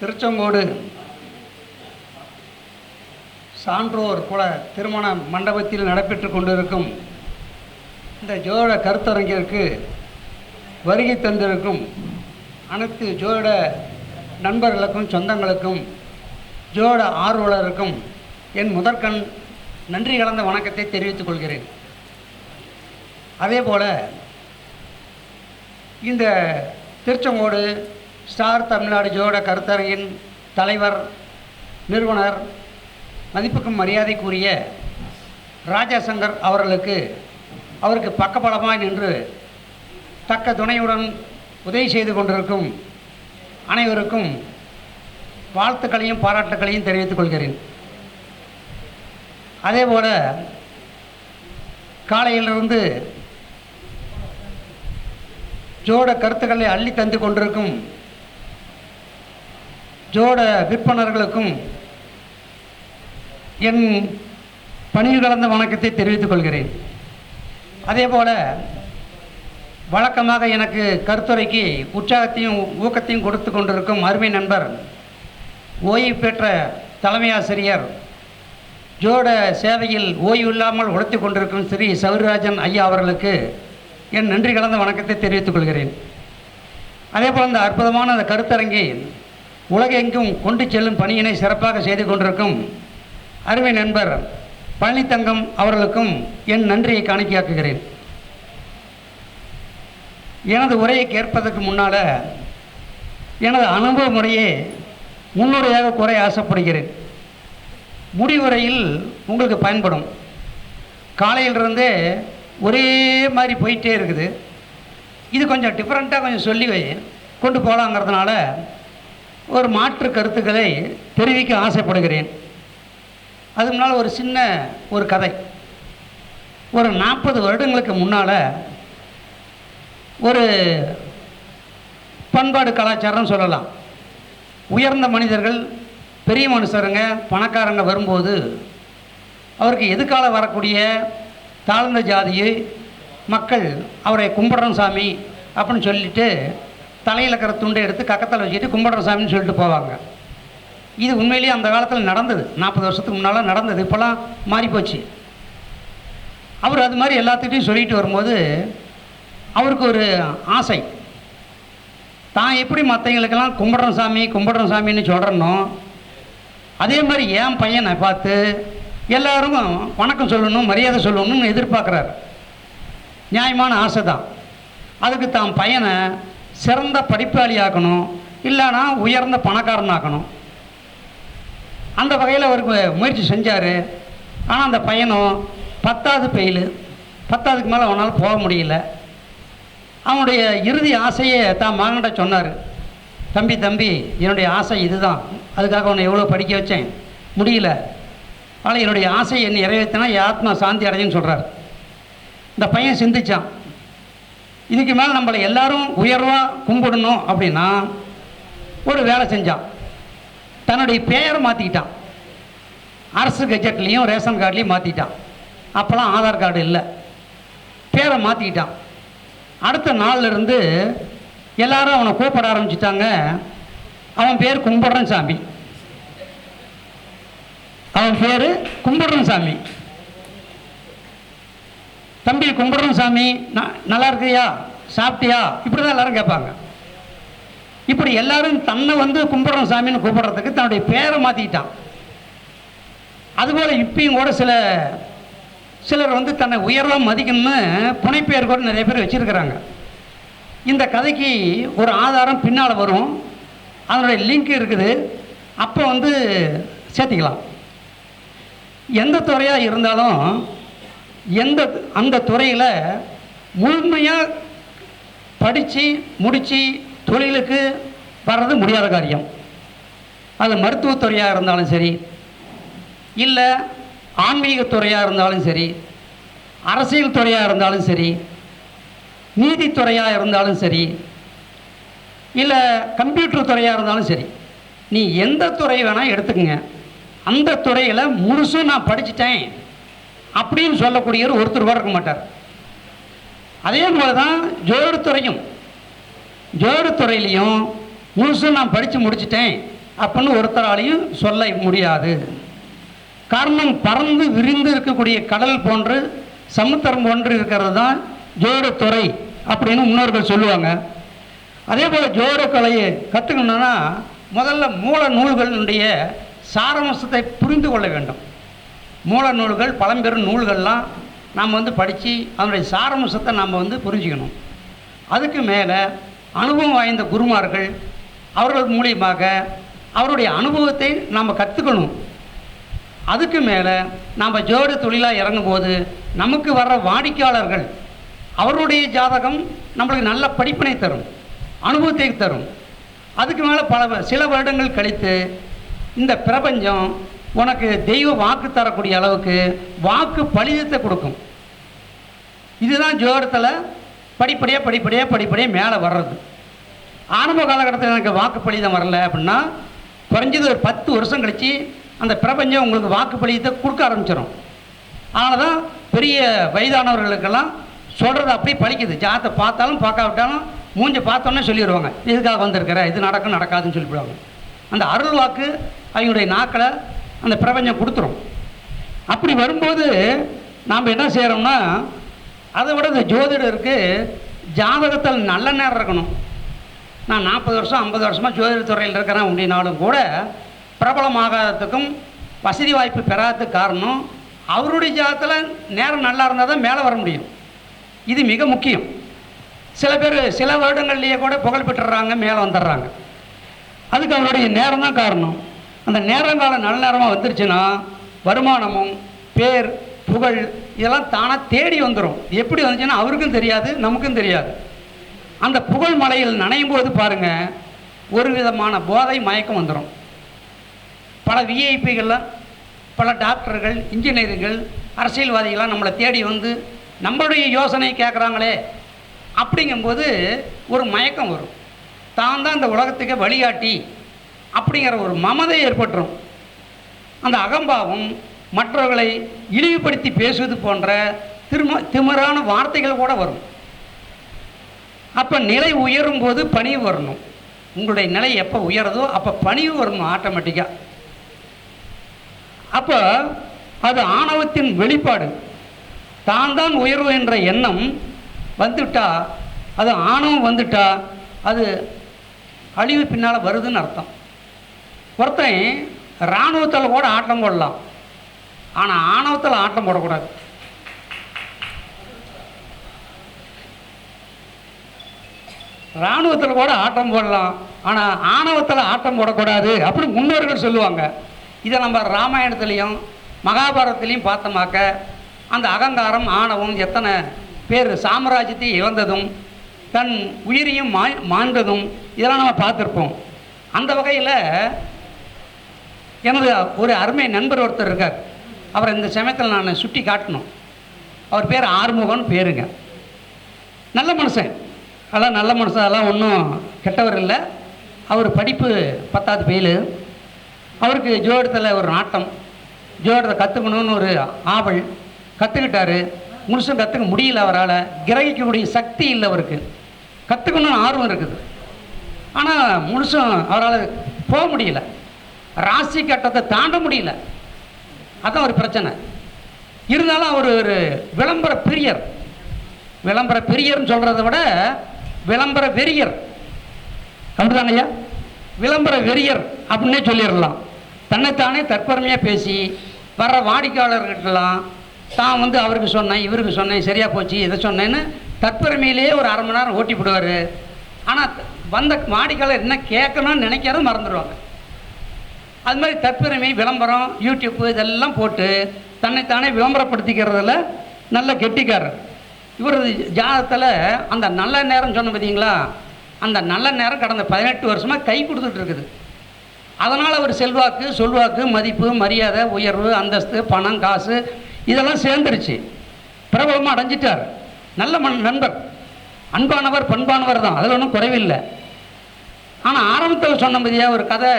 திருச்செங்கோடு சான்றோர் குல திருமண மண்டபத்தில் நடைபெற்று கொண்டிருக்கும் இந்த ஜோட கருத்தரங்கிற்கு வருகை தந்திருக்கும் அனைத்து ஜோட நண்பர்களுக்கும் சொந்தங்களுக்கும் ஜோட ஆர்வலருக்கும் என் முதற்கண் நன்றி கலந்த வணக்கத்தை தெரிவித்துக் கொள்கிறேன். அதே போல் இந்த திருச்செங்கோடு ஸ்டார் தமிழ்நாடு ஜோட கருத்தரங்கின் தலைவர் நிறுவனர் மதிப்புக்கும் மரியாதைக்குரிய ராஜாசங்கர் அவர்களுக்கு அவருக்கு பக்கபலமாய் நின்று தக்க துணையுடன் உதவி செய்து கொண்டிருக்கும் அனைவருக்கும் வாழ்த்துக்களையும் பாராட்டுக்களையும் தெரிவித்துக் கொள்கிறேன். அதேபோல் காலையிலிருந்து ஜோட கருத்துக்களை அள்ளி தந்து கொண்டிருக்கும் ஜோட விற்பனர்களுக்கும் என் பணியில் கலந்த வணக்கத்தை தெரிவித்துக் கொள்கிறேன். அதேபோல் வழக்கமாக எனக்கு கருத்துரைக்கு உற்சாகத்தையும் ஊக்கத்தையும் கொடுத்து கொண்டிருக்கும் அருமை நண்பர் ஓய்வு பெற்ற தலைமை ஆசிரியர் ஜோட சேவையில் ஓய்வு இல்லாமல் உழைத்து கொண்டிருக்கும் ஸ்ரீ சௌரிராஜன் ஐயா அவர்களுக்கு என் நன்றி கலந்த வணக்கத்தை தெரிவித்துக் கொள்கிறேன். அதே போல் இந்த அற்புதமான அந்த கருத்தரங்கை உலகெங்கும் கொண்டு செல்லும் பணியினை சிறப்பாக செய்து கொண்டிருக்கும் அருமை நண்பர் பழனித்தங்கம் அவர்களுக்கும் என் நன்றியை காணிக்கையாக்குகிறேன். எனது உரையை கேட்பதற்கு முன்னால் எனது அனுபவ முறையே முன்னுரையாக குறை ஆசைப்படுகிறேன். முடிவுரையில் உங்களுக்கு பயன்படும். காலையிலிருந்தே ஒரே மாதிரி போயிட்டே இருக்குது. இது கொஞ்சம் டிஃப்ரெண்ட்டாக கொஞ்சம் சொல்லி வை. கொண்டு போகலாங்கிறதுனால ஒரு மாற்று கருத்துக்களை தெரிவிக்க ஆசைப்படுகிறேன். அது முன்னால் ஒரு சின்ன ஒரு கதை. ஒரு நாற்பது வருடங்களுக்கு முன்னால் ஒரு பண்பாடு கலாச்சாரம் சொல்லலாம். உயர்ந்த மனிதர்கள் பெரிய மனுஷருங்க பணக்காரங்க வரும்போது அவருக்கு எதுக்கால வரக்கூடிய தாழ்ந்த ஜாதியை மக்கள் அவரை கும்பிட்றோம் சாமி அப்படின்னு சொல்லிட்டு தலையில் இருக்கிற துண்டை எடுத்து கக்கத்தில் வச்சுட்டு கும்பிட்றோம் சாமின்னு சொல்லிட்டு போவாங்க. இது உண்மையிலேயே அந்த காலத்தில் நடந்தது. நாற்பது வருஷத்துக்கு முன்னால் நடந்தது. இப்போல்லாம் மாறிப்போச்சு. அவர் அது மாதிரி எல்லாத்துக்கிட்டையும் சொல்லிட்டு வரும்போது அவருக்கு ஒரு ஆசை. தான் எப்படி மற்றவங்களுக்கெல்லாம் கும்பிடுற சாமி கும்பிடுற சாமின்னு சொல்கிறனோ அதே மாதிரி என் பையனை பார்த்து எல்லோரும் வணக்கம் சொல்லணும் மரியாதை சொல்லணும்னு எதிர்பார்க்குறாரு. நியாயமான ஆசை தான் அதுக்கு தான் பையனை சிறந்த படிப்பாளி ஆக்கணும் இல்லைனா உயர்ந்த பணக்காரனாக்கணும் அந்த வகையில் அவருக்கு முயற்சி செஞ்சார். ஆனால் அந்த பையனும் பத்தாவது பெயில் பத்தாவதுக்கு மேலே அவனால் போக முடியல. அவனுடைய இறுதி ஆசையை தான் மகன்கிட்ட சொன்னார். தம்பி தம்பி என்னுடைய ஆசை இதுதான். அதுக்காக உன்னை எவ்வளோ படிக்க வச்சேன்? முடியல. ஆனால் என்னுடைய ஆசையை என்னை நிறைவேற்றினா என் ஆத்மா சாந்தி அடைஞ்சுன்னு சொல்கிறார் இந்த பையன் சிந்திச்சான். இதுக்கு மேலே நம்மளை எல்லாரும் உயர்வாக கும்பிடணும் அப்படின்னா ஒரு வேலை செஞ்சான் தன்னுடைய பெயரை மாற்றிக்கிட்டான் அரசு கெஜெட்லேயும் ரேஷன் கார்டுலேயும் மாற்றிட்டான் அப்போல்லாம் ஆதார் கார்டு இல்லை. பேரை மாற்றிக்கிட்டான் அடுத்த நாள்லேருந்து எல்லாரும் அவனை கூப்பிட ஆரம்பிச்சிட்டாங்க. அவன் பேர் கும்பிட்றன் சாமி. அவன் பேர் கும்பிட்றன் சாமி. தம்பி கும்பிட்றன் சாமி. நல்லா இருக்கியா சாப்பிட்டியா? இப்படி தான் எல்லாரும் கேட்பாங்க. இப்படி எல்லாரும் தன்னை வந்து கும்பிட்றன் சாமின்னு கூப்பிடுறதுக்கு தன்னுடைய பேரை மாற்றிக்கிட்டான் அதுபோல் இப்பயும் கூட சில சிலர் வந்து தன்னை உயர்வாக மதிக்கணும்னு புனைப்பெயர் கூட நிறைய பேர் வச்சுருக்கிறாங்க. இந்த கதைக்கு ஒரு ஆதாரம் பின்னால் வரும். அதனுடைய லிங்க் இருக்குது. அப்போ வந்து சேர்த்திக்கலாம். எந்த துறையாக இருந்தாலும் எந்த அந்த துறையில் முழுமையாக படித்து முடித்து தொழிலுக்கு வர்றது முடியாத காரியம். அது மருத்துவத்துறையாக இருந்தாலும் சரி இல்லை ஆன்மீகத்துறையாக இருந்தாலும் சரி அரசியல் துறையாக இருந்தாலும் சரி நீதித்துறையாக இருந்தாலும் சரி இல்லை கம்ப்யூட்டர் துறையாக இருந்தாலும் சரி நீ எந்த துறை வேணால் எடுத்துக்கங்க. அந்த துறையில் முழுசும் நான் படிச்சிட்டேன். அப்படின்னு சொல்லக்கூடியவர் ஒருத்தர் கூட இருக்க மாட்டார். அதே போல தான் ஜோடு துறையும். ஜோடு துறையிலையும் முழுசும் நான் படித்து முடிச்சிட்டேன் அப்படின்னு ஒருத்தராலையும் சொல்ல முடியாது. காரணம் பறந்து விரிந்து இருக்கக்கூடிய கடல் போன்று சமுத்திரம் போன்று இருக்கிறது தான் ஜோடத்துறை அப்படின்னு முன்னோர்கள் சொல்லுவாங்க. அதே போல் ஜோட கலையை கற்றுக்கணுன்னா முதல்ல மூல நூல்களினுடைய சாரம்சத்தை புரிந்து கொள்ள வேண்டும். மூல நூல்கள் பழம்பெரும் நூல்கள்லாம் நாம் வந்து படித்து அதனுடைய சாரம்சத்தை நாம் வந்து புரிஞ்சுக்கணும். அதுக்கு மேலே அனுபவம் வாய்ந்த குருமார்கள் அவர்கள் மூலியமாக அவருடைய அனுபவத்தை நாம் கற்றுக்கணும் அதுக்கு மேலே நாம் ஜோடி தொழிலாக இறங்கும்போது நமக்கு வர்ற வாடிக்கையாளர்கள் அவருடைய ஜாதகம் நம்மளுக்கு நல்ல படிப்பினை தரும் அனுபவத்தை தரும். அதுக்கு மேலே பல சில வருடங்கள் கழித்து இந்த பிரபஞ்சம் உனக்கு தெய்வ வாக்கு தரக்கூடிய அளவுக்கு வாக்கு பலிதத்தை கொடுக்கும். இதுதான் ஜோரத்தில் படிப்படியாக படிப்படியாக படிப்படியாக மேலே வர்றது. ஆரம்ப காலகட்டத்தில் எனக்கு வாக்கு பலிதம் வரல அப்படின்னா குறைஞ்சது ஒரு பத்து வருஷம் கழித்து அந்த பிரபஞ்சம் உங்களுக்கு வாக்கு பலிதத்தை கொடுக்க ஆரம்பிச்சிடும் அதனால தான் பெரிய வயதானவர்களுக்கெல்லாம் சொல்கிறது அப்படியே பலிக்குது. ஜாத்தை பார்த்தாலும் பார்க்காவிட்டாலும் மூஞ்ச பார்த்தோன்னே சொல்லிடுவாங்க இதுக்காக வந்திருக்கிற இது நடக்கும் நடக்காதுன்னு சொல்லிவிடுவாங்க. அந்த அருள் வாக்கு அவங்களுடைய நாக்களை அந்த பிரபஞ்சம் கொடுத்துரும். அப்படி வரும்போது நாம் என்ன செய்கிறோம்னா அதை விட இந்த ஜோதிடருக்கு ஜாதகத்தில் நல்ல நேரம் இருக்கணும். நான் நாற்பது வருஷம் ஐம்பது வருஷமாக ஜோதிட துறையில் இருக்கிறேன் அப்படின்னாலும் கூட பிரபலமாகாததுக்கும் வசதி வாய்ப்பு பெறாததுக்கு காரணம் அவருடைய ஜாதகத்தில் நேரம் நல்லா இருந்தால் தான் மேலே வர முடியும். இது மிக முக்கியம். சில பேர் சில வருடங்கள்லேயே கூட புகழ் பெற்றுறாங்க மேலே வந்துடுறாங்க. அதுக்கு அவருடைய நேரம் தான் காரணம். அந்த நேரங்காலம் நல்ல நேரமாக வந்துருச்சுன்னா வருமானமும் பேர் புகழ் இதெல்லாம் தானாக தேடி வந்துடும் எப்படி வந்துச்சுன்னா அவருக்கும் தெரியாது நமக்கும் தெரியாது. அந்த புகழ் மலையில் நனையும் போது பாருங்க ஒரு விதமான போதை மயக்கம் வந்துடும் பல விஐபிகள்லாம் பல டாக்டர்கள் இன்ஜினியர்கள் அரசியல்வாதிகள்லாம் நம்மளை தேடி வந்து நம்மளுடைய யோசனை கேட்குறாங்களே அப்படிங்கும்போது ஒரு மயக்கம் வரும். தான் தான் இந்த உலகத்துக்கு வழிகாட்டி. அப்படிங்கிற ஒரு மமதை ஏற்பட்டுரும். அந்த அகம்பாவம் மற்றவர்களை இழிவுபடுத்தி பேசுவது போன்ற திரும திமிரான வார்த்தைகள் கூட வரும். அப்போ நிலை உயரும் போது பணிவு வரணும். உங்களுடைய நிலை எப்போ உயருதோ அப்போ பணிவு வரணும் ஆட்டோமேட்டிக்காக அப்போ அது ஆணவத்தின் வெளிப்பாடு. தான் தான் உயர்வு என்ற எண்ணம் வந்துட்டா அது ஆணவம் வந்துட்டா அது அழிவு பின்னால் வருதுன்னு அர்த்தம். ஒருத்தன் இராணுவத்தில் கூட ஆட்டம் போடலாம். ஆனால் ஆணவத்தில் ஆட்டம் போடக்கூடாது. இராணுவத்தில் கூட ஆட்டம் போடலாம். ஆனால் ஆணவத்தில் ஆட்டம் போடக்கூடாது அப்படி முன்னோர்கள் சொல்லுவாங்க. இதை நம்ம ராமாயணத்துலேயும் மகாபாரதத்துலேயும் பார்த்தோமாக்க அந்த அகங்காரம் ஆணவம் எத்தனை பேர் சாம்ராஜ்யத்தை இழந்ததும் தன் உயிரையும் மா மாண்டதும் இதெல்லாம் நம்ம பார்த்துருப்போம். அந்த வகையில் எனது ஒரு அருமை நண்பர் ஒருத்தர் இருக்கார். அவரை இந்த சமயத்தில் நான் சுட்டி காட்டணும். அவர் பேர் ஆறுமுகம்னு பேருங்க. நல்ல மனுஷன். அதெல்லாம் நல்ல மனுஷன் அதெல்லாம் ஒன்றும் கெட்டவர் இல்லை. அவர் படிப்பு பத்தாவது ஃபெயிலு அவருக்கு ஜோடத்தில் ஒரு நாட்டம். ஜோடத்தை கற்றுக்கணும்னு ஒரு ஆவல். கற்றுக்கிட்டாரு முழுசும் கற்றுக்க முடியல அவரால். கிரகிக்கக்கூடிய சக்தி இல்லை அவருக்கு. கற்றுக்கணும்னு ஆர்வம் இருக்குது. ஆனால் முழுசும் அவரால் போக முடியல. ராசி கட்டத்தை தாண்ட முடியல. அதான் ஒரு பிரச்சனை. இருந்தாலும் அவர் ஒரு விளம்பர பிரியர். விளம்பர பிரியர்னு சொல்கிறத விட விளம்பர வெறியர். அப்படிதானையா விளம்பர வெறியர் அப்படின்னே சொல்லிடலாம். தன்னைத்தானே தற்பெருமையாக பேசி வர்ற வாடிக்கையாளர்கிட்டலாம் தான் வந்து அவருக்கு சொன்னேன் இவருக்கு சொன்னேன் சரியாக போச்சு இதை சொன்னேன்னு தற்பெருமையிலேயே ஒரு அரை மணி நேரம் ஓட்டி போடுவார் ஆனால் வந்த வாடிக்கையாளர் என்ன கேட்கணும்னு நினைக்கிறத மறந்துடுவாங்க. அது மாதிரி தற்பெருமை விளம்பரம் யூடியூப்பு இதெல்லாம் போட்டு தன்னைத்தானே விளம்பரப்படுத்திக்கிறதுல நல்ல கெட்டிக்காரர். இவரது ஜாதகத்தில் அந்த நல்ல நேரம் சொன்ன பார்த்தீங்களா அந்த நல்ல நேரம் கடந்த பதினெட்டு வருஷமாக கை கொடுத்துட்டு இருக்குது. அதனால் அவர் செல்வாக்கு சொல்வாக்கு மதிப்பு மரியாதை உயர்வு அந்தஸ்து பணம் காசு இதெல்லாம் சேர்ந்துருச்சு. பிரபலமாக அடைஞ்சிட்டார். நல்ல மண் நண்பர். அன்பானவர் பண்பானவர் தான். அதில் ஒன்றும் குறைவில்லை. ஆனால் ஆரம்பத்தில் சொன்ன மாதிரியா ஒரு கதை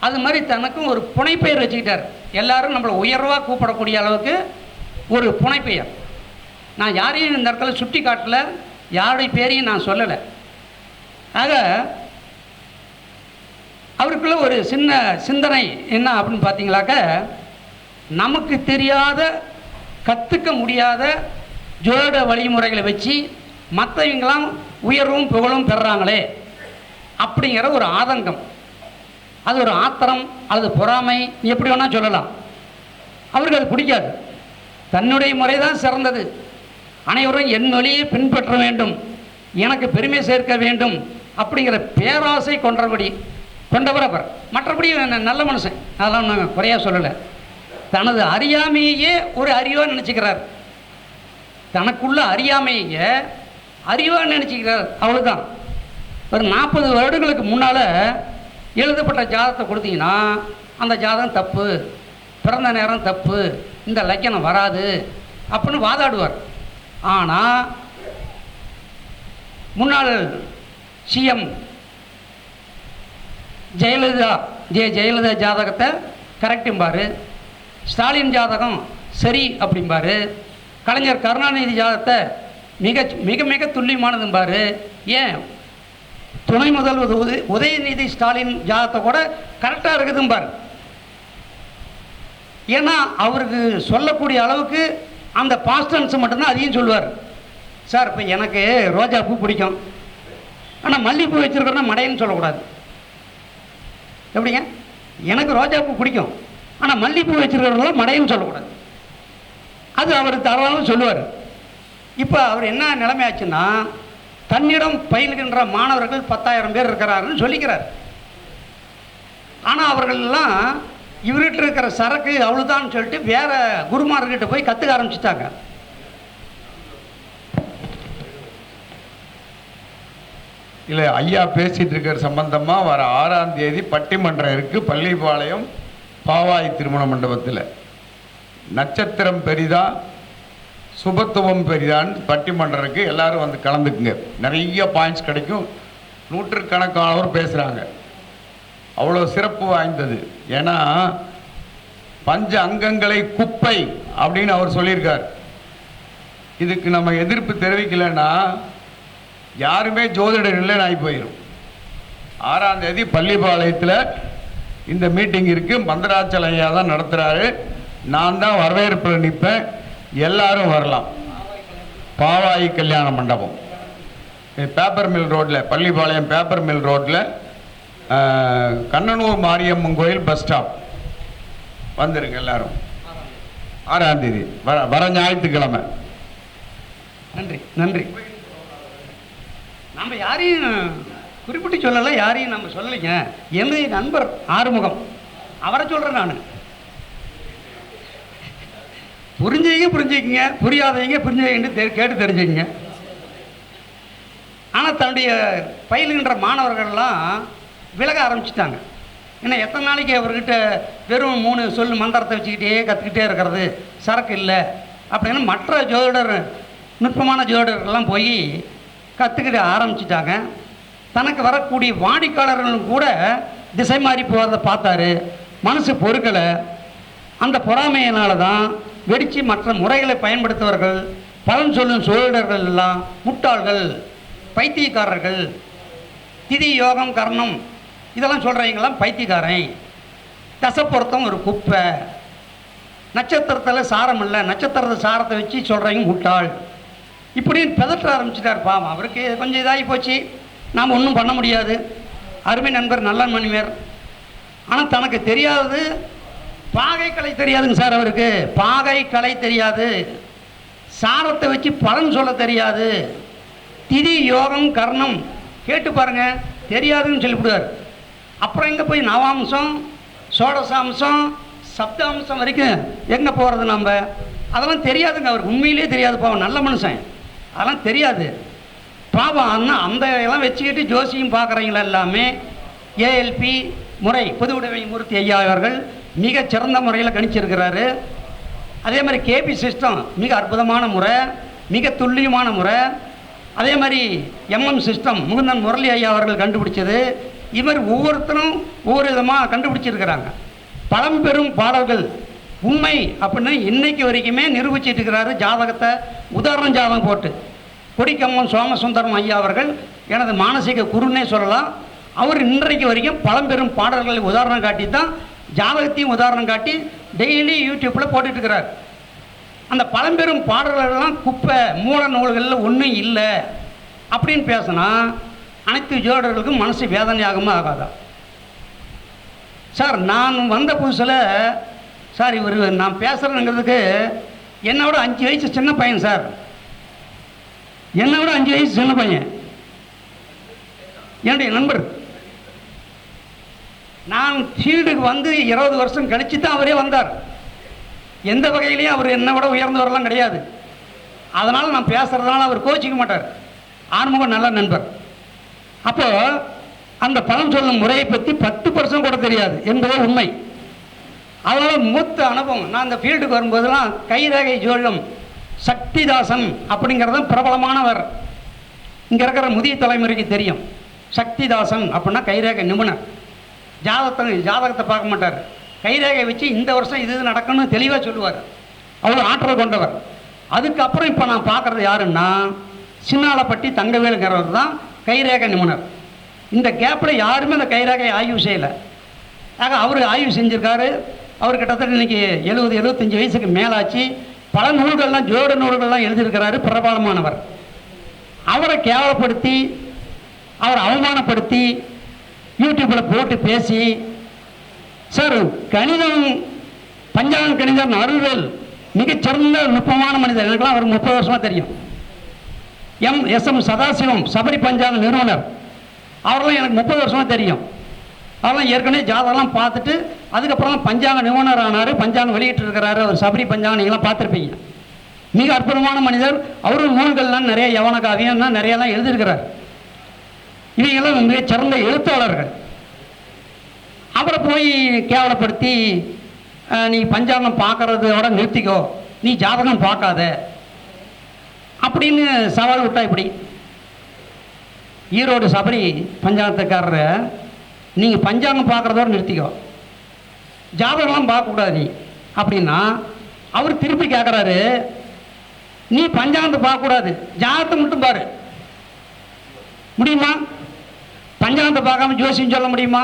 அது மாதிரி தனக்கும் ஒரு புனைப்பெயர் வச்சுக்கிட்டார். எல்லாரும் நம்மளை உயர்வாக கூப்பிடக்கூடிய அளவுக்கு ஒரு புனைப்பெயர். நான் யாரையும் இந்த இடத்துல சுட்டி காட்டல. யாருடைய பேரையும் நான் சொல்லலை. ஆக அவருக்குள்ள ஒரு சின்ன சிந்தனை என்ன அப்படின்னு பார்த்தீங்களாக்க நமக்கு தெரியாத கற்றுக்க முடியாத ஜோட வழிமுறைகளை வச்சு மற்றவங்களாம் உயர்வும் புகழும் பெறுறாங்களே அப்படிங்கிற ஒரு ஆதங்கம். அது ஒரு ஆத்திரம் அல்லது பொறாமை நீ எப்படி வேணால் சொல்லலாம். அவருக்கு அது பிடிக்காது. தன்னுடைய முறை தான் சிறந்தது. அனைவரும் என் மொழியை பின்பற்ற வேண்டும். எனக்கு பெருமை சேர்க்க வேண்டும் அப்படிங்கிற பேராசை கொன்றபடி கொண்டவர் அவர். மற்றபடி ந- நல்ல மனுஷன். அதெல்லாம் நாங்கள் குறையாக சொல்லலை. தனது அறியாமையே ஒரு அறிவாக நினச்சிக்கிறார். தனக்குள்ள அறியாமையை அறிவாக நினச்சிக்கிறார். அவ்வளோதான் ஒரு நாற்பது வருடங்களுக்கு முன்னால் எழுதப்பட்ட ஜாதகத்தை கொடுத்தீங்கன்னா அந்த ஜாதகம் தப்பு பிறந்த நேரம் தப்பு இந்த லக்கணம் வராது அப்படின்னு வாதாடுவார். ஆனால் முன்னாள் சிஎம் ஜெயலலிதா ஜெய ஜெயலலிதா ஜாதகத்தை கரெக்டும்பார். ஸ்டாலின் ஜாதகம் சரி அப்படிம்பார். கலைஞர் கருணாநிதி ஜாதகத்தை மிக மிக மிக துல்லியமானதும்பார். ஏன்? துணை முதல்வர் உதயநிதி ஸ்டாலின் ஜாதகத்தை கூட கரெக்டாக இருக்குதும்பார் ஏன்னா அவருக்கு சொல்லக்கூடிய அளவுக்கு அந்த பாஸ்டன்ஸ் மட்டும்தான் அதையும் சொல்லுவார். சார் இப்போ எனக்கு ரோஜா பூ பிடிக்கும். ஆனால் மல்லிகைப்பூ வச்சுருக்கிறோன்னா மடையன்னு சொல்லக்கூடாது. எப்படிங்க? எனக்கு ரோஜா பூ பிடிக்கும். ஆனால் மல்லிகைப்பூ வச்சுருக்கிறவங்கள மடையன்னு சொல்லக்கூடாது. அது அவர் தரவாலும் சொல்லுவார். இப்போ அவர் என்ன நிலைமையாச்சுன்னா தன்னிடம் பயில்கின்ற மாணவர்கள் பத்தாயிரம் பேர் இருக்கிறாருன்னு சொல்லிக்கிறார். ஆனால் அவர்கள்லாம் இவர்கிட்ட இருக்கிற சரக்கு அவ்வளோதான்னு சொல்லிட்டு வேற குருமார்கிட்ட போய் கற்றுக்க ஆரம்பிச்சிட்டாங்க. இல்லை ஐயா பேசிட்டு இருக்கிற சம்பந்தமாக வர ஆறாம் தேதி பட்டிமன்றம் இருக்கு பள்ளிப்பாளையம் பாவாய் திருமண மண்டபத்தில். நட்சத்திரம் பெரிதா சுபத்துவம் பெரிதான் பட்டிமன்றம் இருக்கு எல்லாரும் வந்து கலந்துக்குங்க. நிறைய பாயிண்ட்ஸ் கிடைக்கும். நூற்றுக்கணக்கானவர் பேசுகிறாங்க அவ்வளோ சிறப்பு வாய்ந்தது. ஏன்னா பஞ்ச அங்கங்களை குப்பை அப்படின்னு அவர் சொல்லியிருக்கார். இதுக்கு நம்ம எதிர்ப்பு தெரிவிக்கலைன்னா யாருமே ஜோதிடர் இல்லைன்னு ஆகி போயிடும் ஆறாம் தேதி பள்ளிப்பாளையத்தில் இந்த மீட்டிங் இருக்குது மந்தராச்சல தான் நடத்துகிறாரு நான் தான் வரவேற்பில் நிற்பேன். எல்லாரும் வரலாம். பாவாயி கல்யாண மண்டபம். பேப்பர் மில் ரோட்டில் பள்ளிப்பாளையம் பேப்பர் மில் ரோட்டில் கண்ணனூர் மாரியம்மன் கோயில் பஸ் ஸ்டாப் வந்துருங்க எல்லாரும். ஆறாம் தேதி. வர வர ஞாயிற்றுக்கிழமை. நன்றி நன்றி. நம்ம யாரையும் குறிப்பிட்டு சொல்லலை யாரையும் நம்ம சொல்லலைங்க. என்னுடைய நண்பர் ஆறுமுகம். அவரை சொல்கிறேன் நான். புரிஞ்சவங்க புரிஞ்சுக்கிங்க. புரியாதவங்க புரிஞ்சவங்க கேட்டு தெரிஞ்சுக்கிங்க. ஆனால் தன்னுடைய பயிலுகின்ற மாணவர்கள்லாம் விலக ஆரம்பிச்சிட்டாங்க. ஏன்னா எத்தனை நாளைக்கு அவர்கிட்ட வெறும் மூணு சொல் மந்திரத்தை வச்சுக்கிட்டே கற்றுக்கிட்டே இருக்கிறது? சரக்கு இல்லை. அப்படின்னு மற்ற ஜோதிடர் நுட்பமான ஜோதிடர்கள்லாம் போய் கற்றுக்கிட்டு ஆரம்பிச்சிட்டாங்க. தனக்கு வரக்கூடிய வாடிக்கையாளர்களும் கூட திசை மாறி போகிறத பார்த்தாரு. மனசு பொறுக்கலை. அந்த பொறாமையினால தான் வெடித்து மற்ற முறைகளை பயன்படுத்துவர்கள் பலன் சொல்லும் சோழர்கள் எல்லாம் முட்டாள்கள் பைத்தியக்காரர்கள் திதி யோகம் கர்ணம் இதெல்லாம் சொல்கிறவங்களாம் பைத்தியக்காரன். தசப்பொருத்தம் ஒரு குப்பை. நட்சத்திரத்தில் சாரம் இல்லை நட்சத்திரத்தை சாரத்தை வச்சு சொல்கிறவங்க முட்டாள். இப்படின்னு பிதற்ற ஆரம்பிச்சிட்டார் பாவம். அவருக்கு கொஞ்சம் இதாகி போச்சு. நாம் ஒன்றும் பண்ண முடியாது. அருமை நண்பர் நல்ல மனிதர். ஆனால் தனக்கு தெரியாதது பாகை கலை தெரியாதுங்க சார் அவருக்கு. பாகை கலை தெரியாது. சாரத்தை வச்சு பலன் சொல்ல தெரியாது. திதி யோகம் கர்ணம். கேட்டு பாருங்க. தெரியாதுன்னு சொல்லிவிடுவார். அப்புறம் எங்கே போய் நவாம்சம் சோடசாம்சம் சப்தாம்சம் வரைக்கும் எங்கே போகிறது நம்ம அதெல்லாம் தெரியாதுங்க அவருக்கு. உண்மையிலேயே தெரியாது. பாவம் நல்ல மனுஷன். அதெல்லாம் தெரியாது. பாவம் அண்ணா அந்த எல்லாம் வச்சுக்கிட்டு ஜோசியும் பார்க்குறீங்களா எல்லாமே? ஏஎல்பி முறை புதுவுடைமை மூர்த்தி ஐயா அவர்கள் மிக சிறந்த முறையில் கணிச்சிருக்கிறாரு. அதே மாதிரி கேபி சிஸ்டம் மிக அற்புதமான முறை மிக துல்லியமான முறை. அதே மாதிரி எம்எம் சிஸ்டம் முகுந்தன் முரளி ஐயா அவர்கள் கண்டுபிடிச்சது. இது மாதிரி ஒவ்வொருத்தரும் ஒவ்வொரு விதமாக கண்டுபிடிச்சிருக்கிறாங்க. பழம்பெரும் பாடல்கள் உண்மை அப்படின்னு இன்னைக்கு வரைக்குமே நிரூபிச்சிட்டு இருக்கிறாரு ஜாதகத்தை. உதாரணம் ஜாதகம் போட்டு. கொடிக்கம்மன் சோமசுந்தரம் ஐயா அவர்கள் எனது மானசீக குருன்னே சொல்லலாம். அவர் இன்றைக்கு வரைக்கும் பழம்பெரும் பாடல்களை உதாரணம் காட்டி தான் ஜாதகத்தையும் உதாரணம் காட்டி டெய்லி யூடியூப்பில் போட்டுட்டு இருக்கிறார் அந்த பழம்பெரும் பாடல்கள்லாம் குப்பை மூல நூல்களில் ஒன்றும் இல்லை அப்படின்னு பேசினா அனைத்து ஜோடர்களுக்கும் மனசு வேதனையாகுமா ஆகாதா? சார் நான் வந்த புதுசில் சார் இவர் நான் பேசுகிறேங்கிறதுக்கு என்னை விட அஞ்சு வயசு சின்ன பையன் சார். என்னை விட அஞ்சு வயசு சின்ன பையன். என்னுடைய நண்பர். நான் ஃபீல்டுக்கு வந்து இருபது வருஷம் கழித்து தான் அவரே வந்தார். எந்த வகையிலையும் அவர் என்னை விட உயர்ந்தவரெல்லாம் கிடையாது. அதனால் நான் பேசுகிறதுனால அவர் கோச்சிக்க மாட்டார். ஆன்முகம் நல்ல நண்பர். அப்போ அந்த பணம் சொல்லும் முறையை பற்றி பத்து பர்சன்ட் கூட தெரியாது. என்பதே உண்மை. அதனால் மூத்த அனுபவம். நான் அந்த ஃபீல்டுக்கு வரும்போதெல்லாம் கைரேகை ஜோதிடம் சக்திதாசன் அப்படிங்கிறது பிரபலமானவர். இங்கே இருக்கிற முதிய தலைமுறைக்கு தெரியும். சக்திதாசன் அப்படின்னா கைரேகை நிபுணர். ஜாதகத்தை ஜாதகத்தை பார்க்க மாட்டார். கைரேகை வச்சு இந்த வருஷம் இது இது நடக்கணும்னு தெளிவாக சொல்லுவார். அவ்வளோ ஆற்றல் கொண்டவர். அதுக்கப்புறம் இப்போ நான் பார்க்குறது யாருன்னா சின்னாலப்பட்டி தங்கவேலுங்கிறவர் தான் கைரேகை நிபுணர். இந்த கேப்பில் யாருமே அந்த கைரேகை ஆய்வு செய்யலை. ஆக அவர் ஆய்வு செஞ்சுருக்காரு. அவர் கிட்டத்தட்ட இன்னைக்கு எழுபது எழுபத்தஞ்சு வயசுக்கு மேலாச்சு. பல நூல்கள்லாம் ஜோட நூல்கள்லாம் எழுதியிருக்கிறாரு பிரபலமானவர். அவரை கேவலப்படுத்தி அவரை அவமானப்படுத்தி யூடியூப்பில் போட்டு பேசி சார் கணிதம் பஞ்சாங்க கணிதம் அருள்வேல் மிகச்சிறந்த நுட்பமான மனிதர். எனக்குலாம் அவர் முப்பது வருஷமாக தெரியும். M S M Sadasivam Sabari பஞ்சாங்க நிறுவனர். அவரெல்லாம் எனக்கு முப்பது வருஷமாக தெரியும். அவரெல்லாம் ஏற்கனவே ஜாதகம்லாம் பார்த்துட்டு அதுக்கப்புறம் பஞ்சாங்க நிபுணர் ஆனார் பஞ்சாங்க வெளியிட்டு இருக்கிறாரு அவர் சபரி பஞ்சாங்க நீங்களாம் பார்த்துருப்பீங்க. மிக அற்புதமான மனிதர். அவரும் நூல்கள்லாம் நிறைய யவன காவியம்லாம் நிறையலாம் எழுதியிருக்கிறார். இவங்கெல்லாம் மிகச் சிறந்த எழுத்தாளர்கள். அவரை போய் கேவலப்படுத்தி நீ பஞ்சாங்கம் பார்க்கறதோட நிறுத்திக்கோ. நீ ஜாதகம் பார்க்காத. அப்படின்னு சவால் விட்டா இப்படி ஈரோடு சபரி பஞ்சாங்கத்துக்காரர் நீங்கள் பஞ்சாங்கம் பார்க்குறதோட நிறுத்திக்கோ. ஜாதகம்லாம் பார்க்கக்கூடாது. நீ அப்படின்னா அவர் திருப்பி கேட்குறாரு நீ பஞ்சாங்கத்தை பார்க்கக்கூடாது. ஜாதகத்தை மட்டும் பாரு. முடியுமா? பஞ்சகத்தை பார்க்காம ஜோசியம் சொல்ல முடியுமா?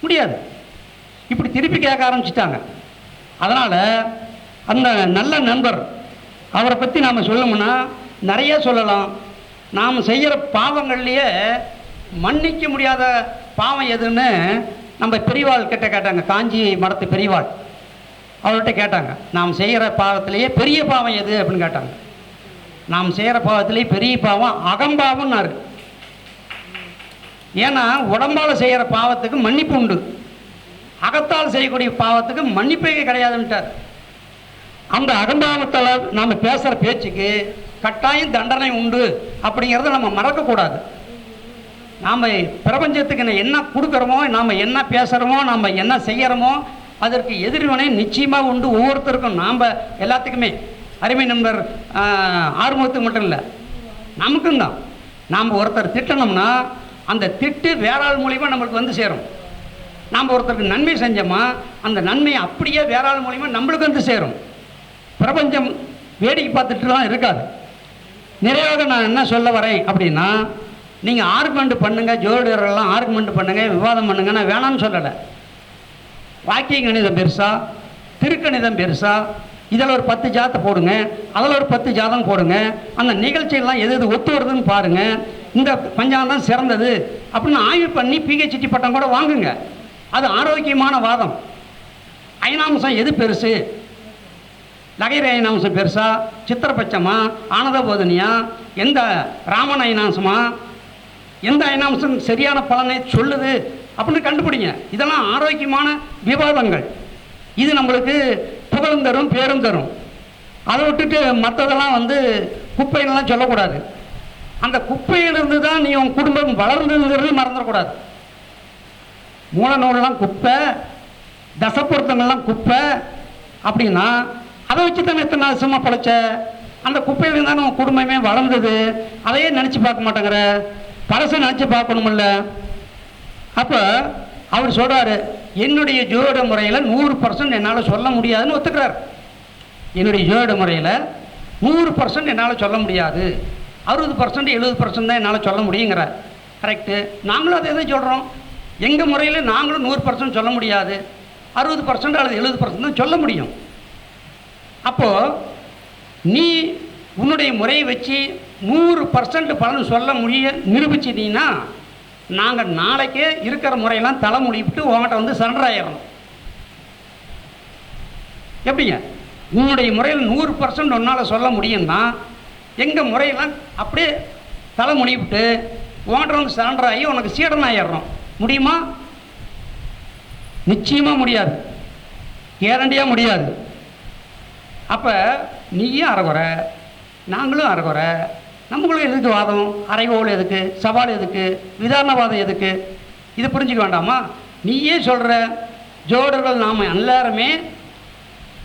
முடியாது. இப்படி திருப்பி கேட்க ஆரம்பிச்சிட்டாங்க. அதனால் அந்த நல்ல நண்பர் அவரை பற்றி நாம் சொல்லணும்னா நிறைய சொல்லலாம். நாம் செய்கிற பாவங்கள்லேயே மன்னிக்க முடியாத பாவம் எதுன்னு நம்ம பெரியவாள் கிட்ட கேட்டாங்க. காஞ்சி மடத்து பெரியவாள் அவர்கிட்ட கேட்டாங்க. நாம் செய்கிற பாவத்திலேயே பெரிய பாவம் எது அப்படின்னு கேட்டாங்க. நாம் செய்கிற பாவத்திலேயே பெரிய பாவம் அகம்பாவம்னாரு. ஏன்னா உடம்பால் செய்கிற பாவத்துக்கு மன்னிப்பு உண்டு. அகத்தால் செய்யக்கூடிய பாவத்துக்கு மன்னிப்பே கிடையாதுன்ட்டார். அந்த அகம்பாவத்தில் நாம் பேசுகிற பேச்சுக்கு கட்டாயம் தண்டனை உண்டு அப்படிங்கிறத நம்ம மறக்கக்கூடாது நாம் பிரபஞ்சத்துக்கு என்ன கொடுக்குறோமோ நாம் என்ன பேசுகிறோமோ நாம் என்ன செய்கிறோமோ அதற்கு எதிர்வினை நிச்சயமாக உண்டு. ஒவ்வொருத்தருக்கும் நாம் எல்லாத்துக்குமே. அருமை நண்பர் ஆறுமுகத்துக்கு மட்டும் இல்லை நமக்கும் தான். நாம் ஒருத்தர் திட்டணும்னா அந்த திட்டு வேற ஆள் மூலிமா நம்மளுக்கு வந்து சேரும். நாம் ஒருத்தருக்கு நன்மை செஞ்சோமா அந்த நன்மை அப்படியே வேற ஆள் மூலிமா நம்மளுக்கு வந்து சேரும். பிரபஞ்சம் வேடிக்கை பார்த்துட்டுலாம் இருக்காது. நிறைவாக நான் என்ன சொல்ல வரேன் அப்படின்னா நீங்கள் ஆர்குமெண்ட் பண்ணுங்கள் ஜோதிடர்கள்லாம் ஆர்குமெண்ட் பண்ணுங்கள் விவாதம் பண்ணுங்க நான் வேணாம்னு சொல்லலை. வாக்கிய கணிதம் பெருசா திருக்கணிதம் பெருசா இதில் ஒரு பத்து ஜாத்தை போடுங்க அதில் ஒரு பத்து ஜாதம் போடுங்க அந்த நிகழ்ச்சியெல்லாம் எது எது ஒத்து வருதுன்னு பாருங்கள் இந்த பஞ்சாங்கம் தான் சிறந்தது அப்படின்னு ஆய்வு பண்ணி பிஹெச்டி பட்டம் கூட வாங்குங்க. அது ஆரோக்கியமான வாதம். ஐநாம்சம் எது பெருசு? நகைரை ஐநாம்சம் பெருசா? சித்திரபட்சமா ஆனந்தபோதனியா? எந்த ராமன் அயனாம்சமா? எந்த அயனாம்சம் சரியான பலனை சொல்லுது? அப்படின்னு கண்டுபிடிங்க. இதெல்லாம் ஆரோக்கியமான விவாதங்கள். இது நம்மளுக்கு புகழும் தரும் பேரும் தரும். அதை விட்டுட்டு மற்றதெல்லாம் வந்து குப்பைன்னெலாம் சொல்லக்கூடாது. அந்த குப்பையிலிருந்து தான் நீ உன் குடும்பம் வளர்ந்துங்கிறது மறந்துடக்கூடாது. மூல நூலெல்லாம் குப்பை தசப்பொருத்தங்கள்லாம் குப்பை அப்படின்னா அதை வச்சு தானே எத்தனை சும்மா பழைச்ச? அந்த குப்பையில தானே உன் குடும்பமே வளர்ந்தது. அதையே நினச்சி பார்க்க மாட்டேங்கிற? பழசை நினச்சி பார்க்கணுமில்ல. அப்போ அவர் சொல்கிறாரு என்னுடைய ஜோட முறையில் நூறு பர்சன்ட் என்னால் சொல்ல முடியாதுன்னு ஒத்துக்கிறார். என்னுடைய ஜோட முறையில் நூறு பர்சன்ட் என்னால் சொல்ல முடியாது. அறுபது பர்சன்ட் எழுபது பர்சன்ட் தான் என்னால் சொல்ல முடியுங்கிறார். கரெக்டு நாங்களும் அதை தான் சொல்கிறோம் எங்கள் முறையில் நாங்களும் நூறு பர்சன்ட் சொல்ல முடியாது. அறுபது பர்சன்ட் அல்லது எழுபது பர்சன்ட் தான் சொல்ல முடியும். அப்போது நீ உன்னுடைய முறையை வச்சு நூறு பர்சன்ட் பலன் சொல்ல முடிய நிரூபிச்சிட்டீங்கன்னா நாங்கள் நாளைக்கே இருக்கிற முறையெல்லாம் தலை முடிவிட்டு உங்கள்கிட்ட வந்து சரண்டர் எப்படிங்க? உன்னுடைய முறையில் நூறு பர்சன்ட் உன்னால் சொல்ல முடியும்னா எங்கள் முறையெல்லாம் அப்படியே தலை முடிவிட்டு ஓடுறவங்க சான்றர் ஆகி உனக்கு சீடன் முடியுமா? நிச்சயமாக முடியாது. கேரண்டியாக முடியாது. அப்போ நீயும் அறகுறை நாங்களும் அறகுறை. நம்மளும் எதுக்கு வாதம்? அரைகோல் எதுக்கு? சவால் எதுக்கு? விதாரணவாதம் எதுக்கு? இதை புரிஞ்சுக்க வேண்டாமா? நீயே சொல்கிற ஜோடர்கள் நாம் எல்லாருமே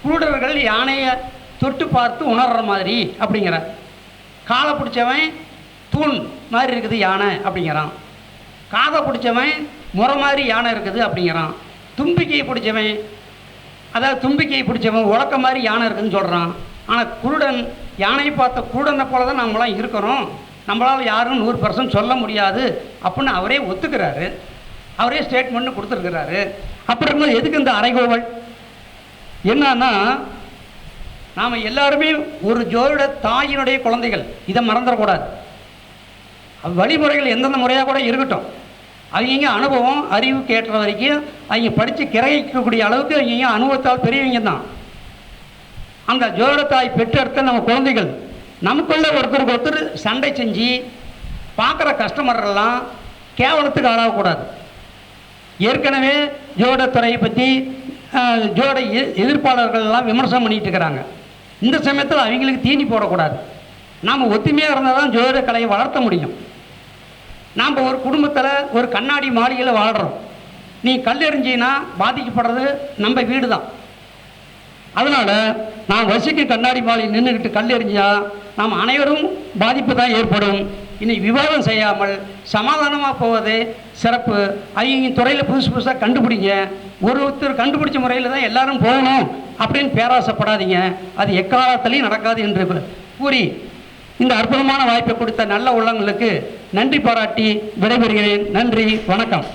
குருடர்கள் யானையை தொட்டு பார்த்து உணர்கிற மாதிரி அப்படிங்கிற காலை பிடிச்சவன் தூண் மாதிரி இருக்குது யானை அப்படிங்கிறான். காதை பிடிச்சவன் முறை மாதிரி யானை இருக்குது அப்படிங்கிறான். தும்பிக்கையை பிடிச்சவன் அதாவது தும்பிக்கையை பிடிச்சவன் உலக்க மாதிரி யானை இருக்குதுன்னு சொல்கிறான் ஆனால் குருடன் யானையை பார்த்த குருடனை போல தான் நம்மளாம் இருக்கிறோம். நம்மளால் யாரும் நூறு பர்சன்ட் சொல்ல முடியாது அப்படின்னு அவரே ஒத்துக்கிறாரு. அவரே ஸ்டேட்மெண்ட்னு கொடுத்துருக்கிறாரு. அப்புறம் எதுக்கு இந்த அரைகோவல்? என்னன்னா நாம் எல்லாருமே ஒரு ஜோதிட தாயினுடைய குழந்தைகள். இதை மறந்துடக்கூடாது. வழிமுறைகள் எந்தெந்த முறையாக கூட இருக்கட்டும். அவங்க அனுபவம் அறிவு கேட்டுற வரைக்கும் அவங்க படித்து கிரகிக்கக்கூடிய அளவுக்கு அவங்க அனுபவத்தால் பெரியவங்க தான். அந்த ஜோதிடத்தாய் பெற்றெடுத்த நம்ம குழந்தைகள் நமக்குள்ள ஒருத்தருக்கு ஒருத்தர் சண்டை செஞ்சு பார்க்குற கஸ்டமரெல்லாம் கேவலத்துக்கு ஆளாகக்கூடாது. ஏற்கனவே ஜோடத்துறையை பற்றி ஜோட எதிர்ப்பாளர்கள்லாம் விமர்சனம் பண்ணிகிட்டு இருக்கிறாங்க. இந்த சமயத்தில் அவங்களுக்கு தீனி போடக்கூடாது. நாம் ஒத்துமையாக இருந்தால் தான் ஜோதிட கலையை வளர்த்த முடியும். நாம் ஒரு குடும்பத்தில் ஒரு கண்ணாடி மாளிகையில் வாழ்கிறோம் நீ கல் எறிஞ்சின்னா பாதிக்கப்படுறது நம்ம வீடு தான் அதனால் நான் வசிக்கும் கண்ணாடி மாளிகை நின்றுக்கிட்டு கல் எறிஞ்சால் நாம் அனைவரும் பாதிப்பு தான் ஏற்படும். இனி விவாதம் செய்யாமல் சமாதானமாக போவது சிறப்பு. அவங்க துறையில் புதுசு புதுசாக கண்டுபிடிங்க. ஒரு ஒருத்தர் கண்டுபிடிச்ச முறையில் தான் எல்லாரும் போகணும் அப்படின்னு பேராசைப்படாதீங்க. அது எக்காலத்திலையும் நடக்காது என்று கூறி இந்த அற்புதமான வாய்ப்பை கொடுத்த நல்ல உள்ளங்களுக்கு நன்றி பாராட்டி விடைபெறுகிறேன். நன்றி வணக்கம்.